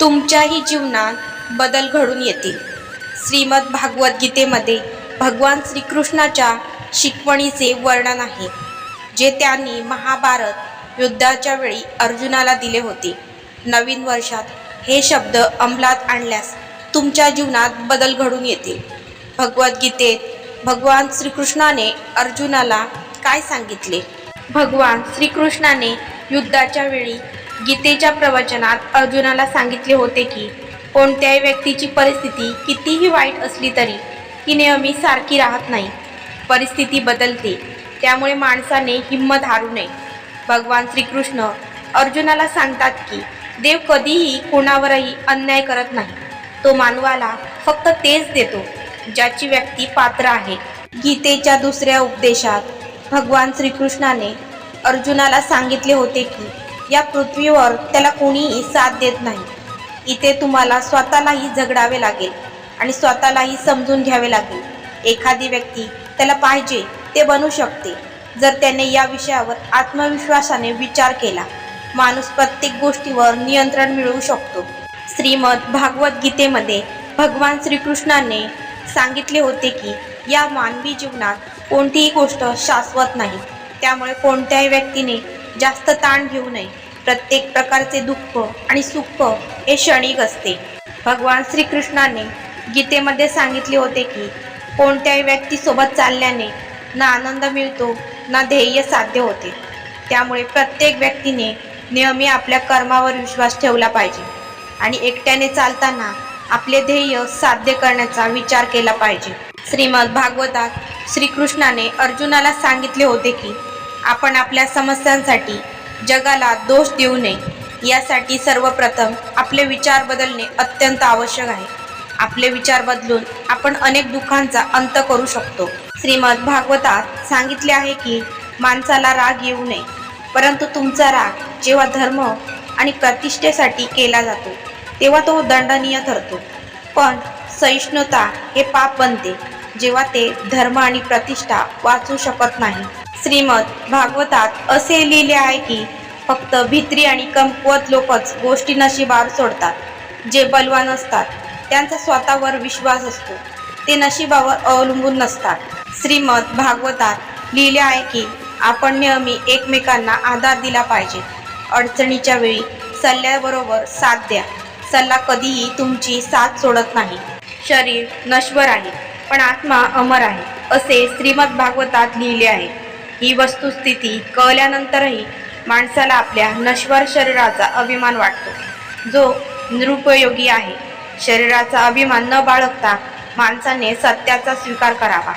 तुमच्याही जीवनात बदल घडून येतील. श्रीमद भागवद्गीतेमध्ये भगवान श्रीकृष्णाच्या शिकवणीचे वर्णन आहे जे त्यांनी महाभारत युद्धाच्या वेळी अर्जुनाला दिले होते. नवीन वर्षात हे शब्द अंमलात आणल्यास तुमच्या जीवनात बदल घडून येतील. भगवद्गीतेत भगवान श्रीकृष्णाने अर्जुनाला काय सांगितले? भगवान श्रीकृष्णाने युद्धाच्या वेळी गीतेच्या प्रवचनात अर्जुनाला सांगितले होते की कोणत्याही व्यक्तीची परिस्थिती कितीही वाईट असली तरी ती नेहमी सारखी राहत नाही. परिस्थिती बदलते. त्यामुळे माणसाने हिंमत हारू नये. भगवान श्रीकृष्ण अर्जुनाला सांगतात की देव कधीही कोणावरही अन्याय करत नाही. तो मानवाला फक्त तेच देतो ज्याची व्यक्ती पात्र आहे. गीतेच्या दुसऱ्या उपदेशात भगवान श्रीकृष्णाने अर्जुनाला सांगितले होते की या पृथ्वीवर त्याला कोणीही साथ देत नाही. इथे तुम्हाला स्वतःलाही झगडावे लागेल आणि स्वतःलाही समजून घ्यावे लागेल. एखादी व्यक्ती त्याला पाहिजे ते बनू शकते. जर त्याने या विषयावर आत्मविश्वासाने विचार केला माणूस प्रत्येक गोष्टीवर नियंत्रण मिळवू शकतो. श्रीमद भागवत गीतेमध्ये भगवान श्रीकृष्णाने सांगितले होते की या मानवी जीवनात कोणतीही गोष्ट शाश्वत नाही. त्यामुळे कोणत्याही व्यक्तीने जास्त ताण घेऊ नये. प्रत्येक प्रकारचे दुःख आणि सुख हे क्षणिक असते. भगवान श्रीकृष्णाने गीतेमध्ये सांगितले होते की कोणत्याही व्यक्तीसोबत चालल्याने ना आनंद मिळतो ना ध्येय साध्य होते. त्यामुळे प्रत्येक व्यक्तीने नेहमी आपल्या कर्मावर विश्वास ठेवला पाहिजे आणि एकट्याने चालताना आपले ध्येय साध्य करण्याचा विचार केला पाहिजे. श्रीमद भागवतात श्रीकृष्णाने अर्जुनाला सांगितले होते की आपण आपल्या समस्यांसाठी जगाला दोष देऊ नये. यासाठी सर्वप्रथम आपले विचार बदलणे अत्यंत आवश्यक आहे. आपले विचार बदलून आपण अनेक दुःखांचा अंत करू शकतो. श्रीमद भागवतात सांगितले आहे की माणसाला राग येऊ नये परंतु तुमचा राग जेव्हा धर्म आणि प्रतिष्ठेसाठी केला जातो तेव्हा तो दंडनीय ठरतो. पण सहिष्णुता हे पाप बनते जेव्हा ते धर्म आणि प्रतिष्ठा वाचू शकत नाही. श्रीमद भागवतात असे लिहिले आहे की फक्त भित्री आणि कमकुवत लोकच गोष्टी नशिबावर सोडतात. जे बलवान असतात त्यांचा स्वतःवर विश्वास असतो. ते नशिबावर अवलंबून नसतात. श्रीमद भागवतात लिहिले आहे की आपण नेहमी एकमेकांना आधार दिला पाहिजे. अडचणीच्या वेळी सल्ल्याबरोबर साथ द्या. सल्ला कधीही तुमची साथ सोडत नाही. शरीर नश्वर आहे पण आत्मा अमर आहे असे श्रीमद भागवतात लिहिले आहे. ही वस्तुस्थिती कळल्यानंतरही माणसाला आपल्या नश्वर शरीराचा अभिमान वाटतो. जो निरुपयोगी आहे. शरीराचा अभिमान न बाळगता माणसाने सत्याचा स्वीकार करावा.